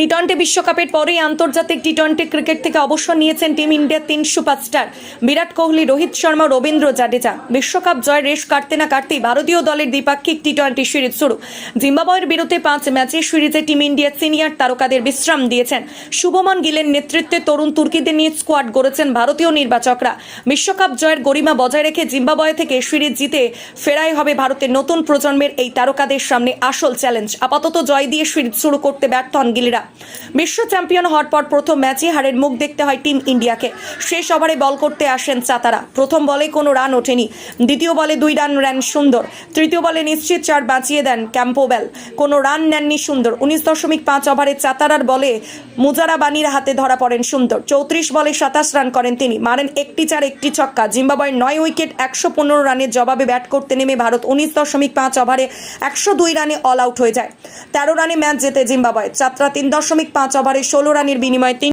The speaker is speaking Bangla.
টি টোয়েন্টি বিশ্বকাপের পরেই আন্তর্জাতিক টি টোয়েন্টি ক্রিকেট থেকে অবসর নিয়েছেন টিম ইন্ডিয়ার তিন সুপারস্টার। বিরাট কোহলি, রোহিত শর্মা, রবীন্দ্র জাডেজা। বিশ্বকাপ জয় রেশ কাটতে না কাটতেই ভারতীয় দলের দ্বিপাক্ষিক টি টোয়েন্টি সিরিজ শুরু। জিম্বাবয়ের বিরুদ্ধে পাঁচ ম্যাচের সিরিজে টিম ইন্ডিয়ার সিনিয়র তারকাদের বিশ্রাম দিয়েছেন। শুভমন গিলের নেতৃত্বে তরুণ তুর্কিদের নিয়ে স্কোয়াড গড়েছেন ভারতীয় নির্বাচকরা। বিশ্বকাপ জয়ের গরিমা বজায় রেখে জিম্বাবয়ে থেকে সিরিজ জিতে ফেরাই হবে ভারতের নতুন প্রজন্মের এই তারকাদের সামনে আসল চ্যালেঞ্জ। আপাতত জয় দিয়ে সিরিজ শুরু করতে ব্যর্থ হন গিলেরা। বিশ্ব চ্যাম্পিয়ন হওয়ার পর প্রথম ম্যাচে হারের মুখ দেখতে হয় টিম ইন্ডিয়াকে। শেষ ওভারে বল করতে আসেন চাতারা। প্রথম বলে কোনো রান ওঠেনি। দ্বিতীয় বলে দুই রান নেন সুন্দর। তৃতীয় বলে নিশ্চিত চার বাঁচিয়ে দেন ক্যাম্পোবেল। কোনো রান নেননি সুন্দর। উনিশ দশমিক পাঁচ ওভারে চাতারার বলে মুজারা বানির হাতে ধরা পড়েন সুন্দর। চৌত্রিশ বলে সাতাশ রান করেন তিনি। মারেন একটি চার, একটি ছক্কা। জিম্বাবয়ের নয় উইকেট, একশো পনেরো রানের জবাবে ব্যাট করতে নেমে ভারত উনিশ দশমিক পাঁচ ওভারে একশো দুই রানে অল আউট হয়ে যায়। তেরো রানে ম্যাচ জেতে জিম্বাবয়ে চাত্রা তিন দশমিক পাঁচ ওভারে ষোলো রানের বিনিময়ে তিন